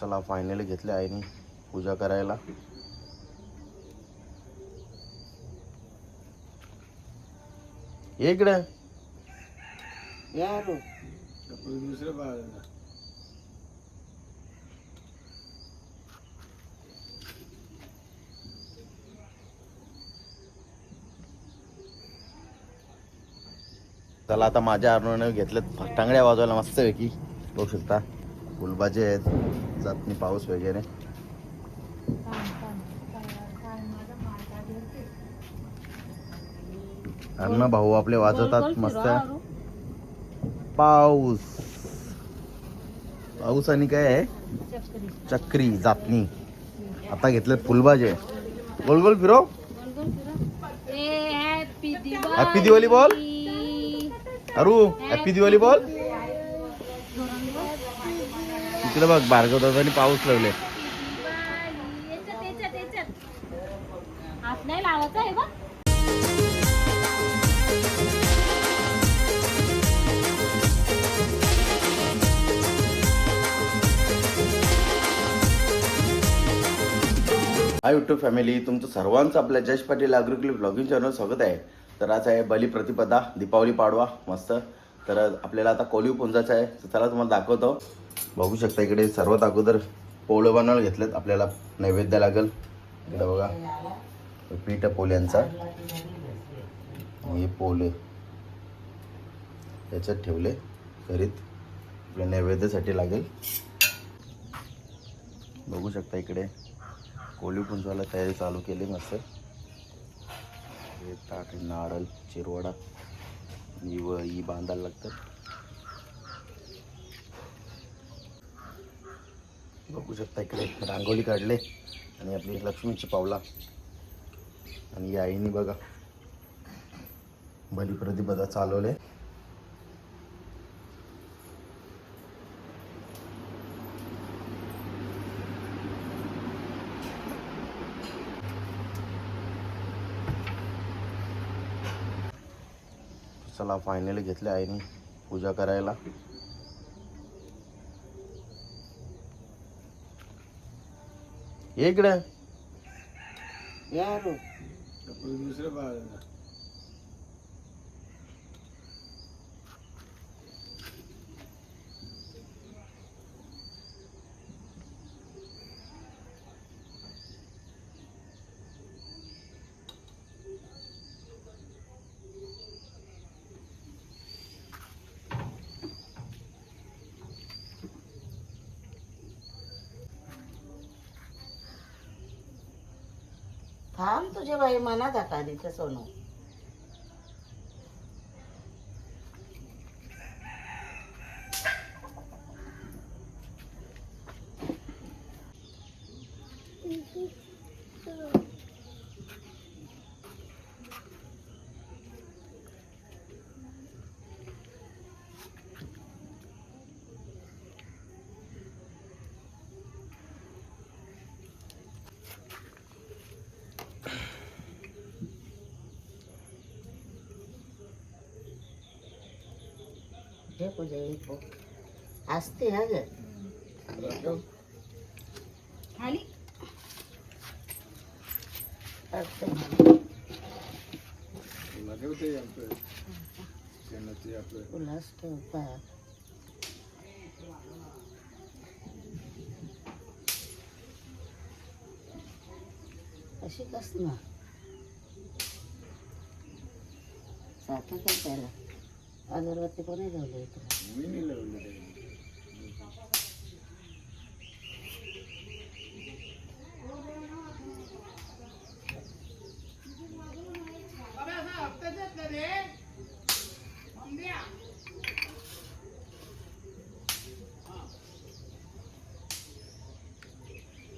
चला फायनली घेतले आईने पूजा करायला. इकडे. बाळाला चला आता माझ्या अर्णवने घेतलेत टांगड्या वाजवायला मस्त पैकी. बघू शकता. फुलभाजी आहेत जातनी पाऊस वगैरे. अण्णा भाऊ आपले वाजवतात मस्त. पाऊस. पाऊस आणि काय आहे? चक्री. जातनी. आता घेतलेत फुलभाजे गोल गोल फिरव हॅपी दिवाळी बोल. अरू हॅपी दिवाळी बोल. तिकडे बघ भार्गव दादानी पाऊस लावले. नाही लावायचा आहे बघ हाय युट्यूब फॅमिली तुमचं सर्वांचं आपल्या जश पाटील अग्रिकली ब्लॉगिंग चॅनल स्वागत आहे. तर आज आहे बलिप्रतिपदा दीपावली पाडवा मस्त. तर आपल्याला आता कोलीव पुंजाचा आहे तर चला तुम्हाला दाखवतो. बघू शकता इकडे सर्वात अगोदर पोळं बनवायला घेतलेत. आपल्याला नैवेद्य लागेल. इकडे बघा. पीठ पोल्यांचा. हो, हे पोले. याच्यात ठेवले. घरीत आपल्या नैवेद्यासाठी लागेल. बघू शकता इकडे. कोली पुंजवायला तयारी चालू केली मस्त. हे ताट नारळ चिरवडा ही व ही बांधायला लागतात. बघू शकता इकडे. रांगोळी काढले आणि आपली लक्ष्मीची पावला. आणि या आईने बघा बलिप्रतिपदा चालवले. चला फायनली घेतले आईने पूजा करायला. इकडे. यारो. थांब तुझे बाई मनात आकारीचं सोनू. होते आपलं शेणाचे आपलं उल्हास ठेव पायात अशी कस ना सारखं काय त्याला अगरबत्ती कोणी ठेवली तुला मी नाही लावलं ते.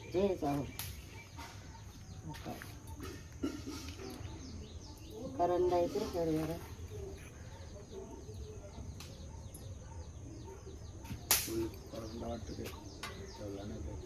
ते जाऊ करंडा इकडे कर जरा फुल परतला वाटतं ते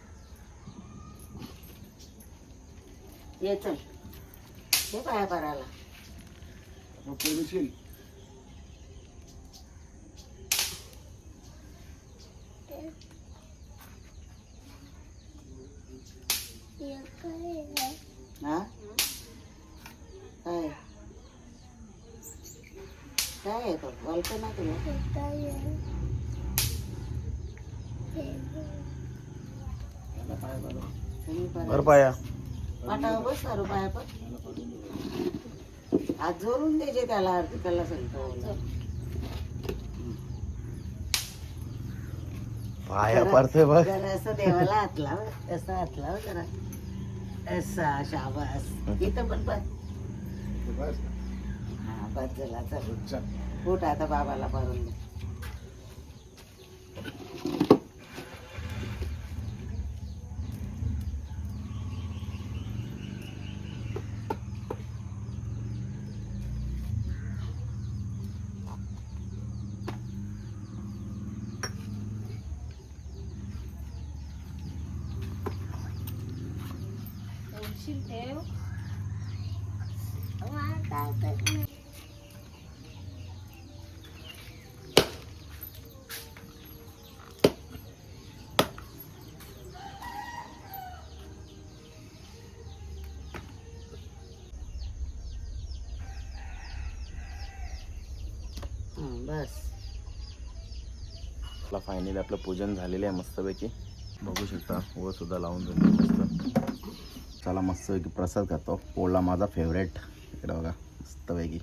ये चल. हे पाया देशील हा? काय? काय आहे तो? बोलतो ना तुला. त्याला पाठावर बस करू पाया पण. आज जोडून द्यायचे त्याला आरती त्याला सांगतो. पाया पडते बघ. जरा असं देवाला हात लाव असं हात लाव जरा. असा शाबास. इथं पण ना. हा बस झाला चल. उठ आता बाबाला भरून दे उशीर ठेव हा, बस. आपला फायनली आपलं पूजन झालेलं आहे मस्तपैकी. बघू शकता व सुद्धा लावून झाली मस्त. चला मस्तपैकी प्रसाद खातो. पोळला माझा फेवरेट इकडे बघा मस्तपैकी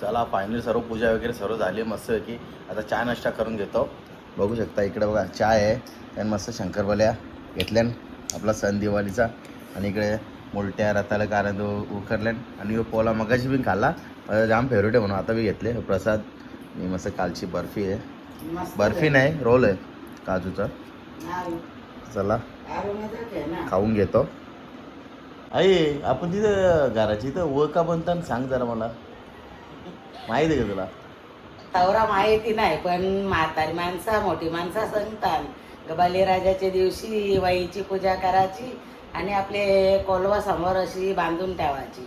चला फायनली सर्व पूजा वगैरे सर्व झाली आहे मस्तपैकी आता चहा नाश्ता करून घेतो. बघू शकता इकडे बघा चहा आहे. आणि मस्त शंकरपाल्या घेतल्यान आपला सण दिवाळीचा. आणि इकडे मुलट्या रताला कारंद उखरल्यान. आणि पोला मगाशी पण खाल्ला. माझा जाम फेवरेट आहे म्हणून आता बी घेतले. प्रसाद. आणि मस्त कालची बर्फी आहे. बर्फी नाही रोल आहे काजूचा. चला. खाऊन घेतो. आई आपण तिथं घराची इथं व का बनतात सांग जरा मला. माहिती आहे का तुला? तवरा माहिती नाही पण म्हातारी माणसा मोठी माणसा सांगतात बलिराजाच्या दिवशी वाईची पूजा करायची आणि आपले कोलवा समोर अशी बांधून ठेवायची.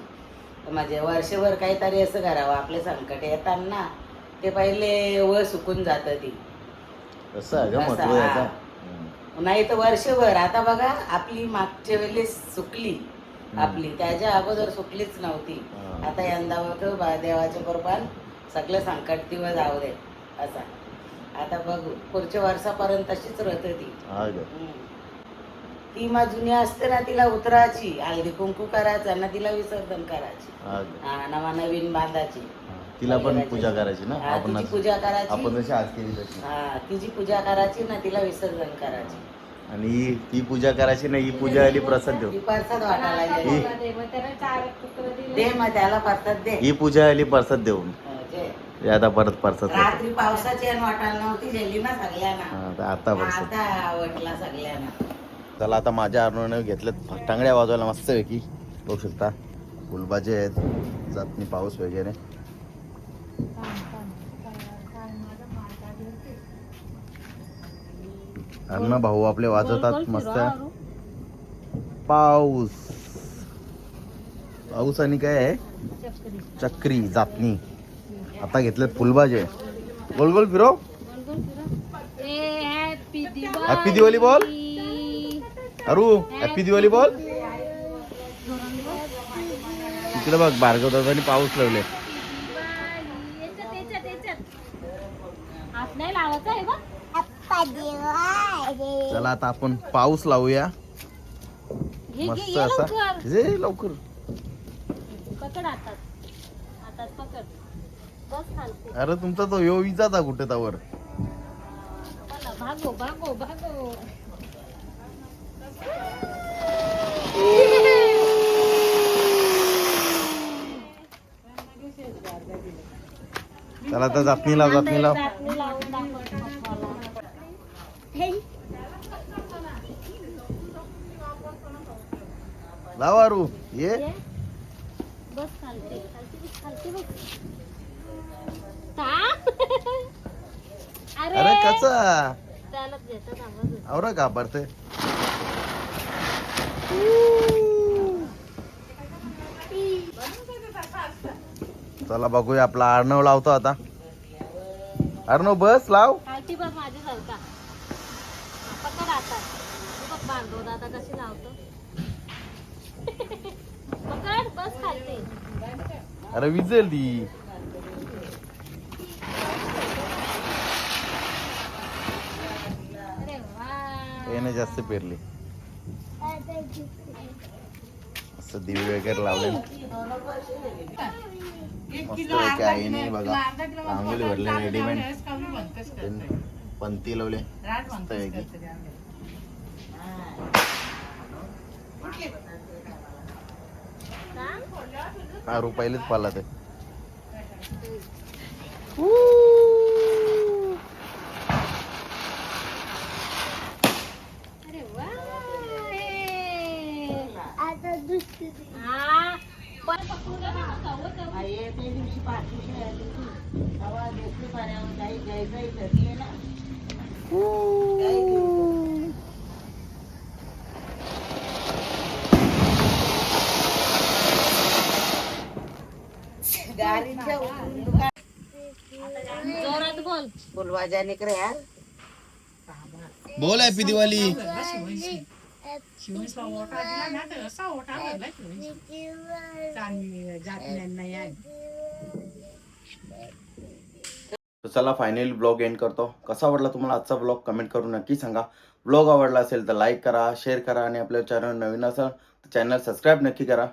म्हणजे वर्षभर काहीतरी असं करावं आपले संकट येतात ना ते पहिले व सुकून जातं ती. नाही तर वर्षभर. आता बघा आपली मागच्या वेळेस सुकली. आपली. त्याच्या अगोदर सुकलीच नव्हती. आता यंदा बघ देवाच्या कृपान सगळे संकट दिवस जाऊ दे असा. आता बघू पुढच्या वर्षापर्यंत तशीच राहते ती. ती मग जुनी असते ना तिला उतरायची. हळदी कुंकू करायचं ना तिला विसर्जन करायची. हा नवा नवीन बांधायची. तिला पण पूजा करायची ना? आपण पूजा करायची. आपण जशी आज केली तशी. हा तिची पूजा करायची ना तिला विसर्जन करायची. आणि ही- ती पूजा करायची नाही ही पूजा आली प्रसाद देऊ. प्रसाद वाटायला ही- दे, मग त्याला प्रसाद दे. ही पूजा आली प्रसाद देऊन दे. आता परत प्रसाद. रात्री पावसाची वाटायला नव्हती गेली ना सगळ्यांना. आता प्रसाद. आता आवडला सगळ्यांना. चला आता माझ्या अरुणाने घेतलेत. टांगड्या वाजवायला मस्तपैकी बघू शकता फुलबाजे आहेत जातनी पाऊस वगैरे. अण्णा भाऊ आपले वाजवतात मस्त. पाऊस. पाऊस आणि काय आहे? चक्री. जातनी आता घेतलेत फुलबाजे. गोल गोल फिरो. हॅपी दिवाळी बोल. अरू हॅपी दिवाळी बोल. इकडे बघ भार्गव दादानी पाऊस लावले याच्यात याच्यात याच्यात हात नाही लावायचा आहे बा चला आता आपण पाऊस लावूया. मस्त असा. लवकर. जे लवकर. अरे तुमचा तो यो विचारता कुठे त्यावर. मला भागो भागो भागो. चला आता जातनी लाव जातनी लाव जातनी लावून दाखव पप्पाला. लाव आरू ये. बस खालती. खालती बस. अरे. कसा? का पडते चला बघूया आपला अर्णव लावतो आता. अर्णव बस लाव. बस माझ्यासारखा. पकड आता. बांधव दादा कशी लावतो पकड बस खालती अरे विजेल याने जास्त पेरली. असं दिवे वगैरे लावले मस्त पैकी आईने बघा. रांगोळी भरले रेडीमेड पंती लावले. मस्त पैकी हा रुपयालेच पाला ते. अरे वा आता दुसरी हा पण पकडून दे ना, सवय करून. आई ते दिवशी पाठवली आली ती. तेव्हा घेतली पाण्यावर काही घ्यायचंही घेतली ना काही घेऊन. बोल यार बोल हॅपी दिवाळी. तर चला फायनली ब्लॉग एंड करतो. कसा आवडला तुम्हाला आजचा ब्लॉग कमेंट करून नक्की सांगा. ब्लॉग आवडला असेल तर लाईक करा शेअर करा आणि आपल्या चॅनल नवीन असेल तर चॅनल सबस्क्राईब नक्की करा.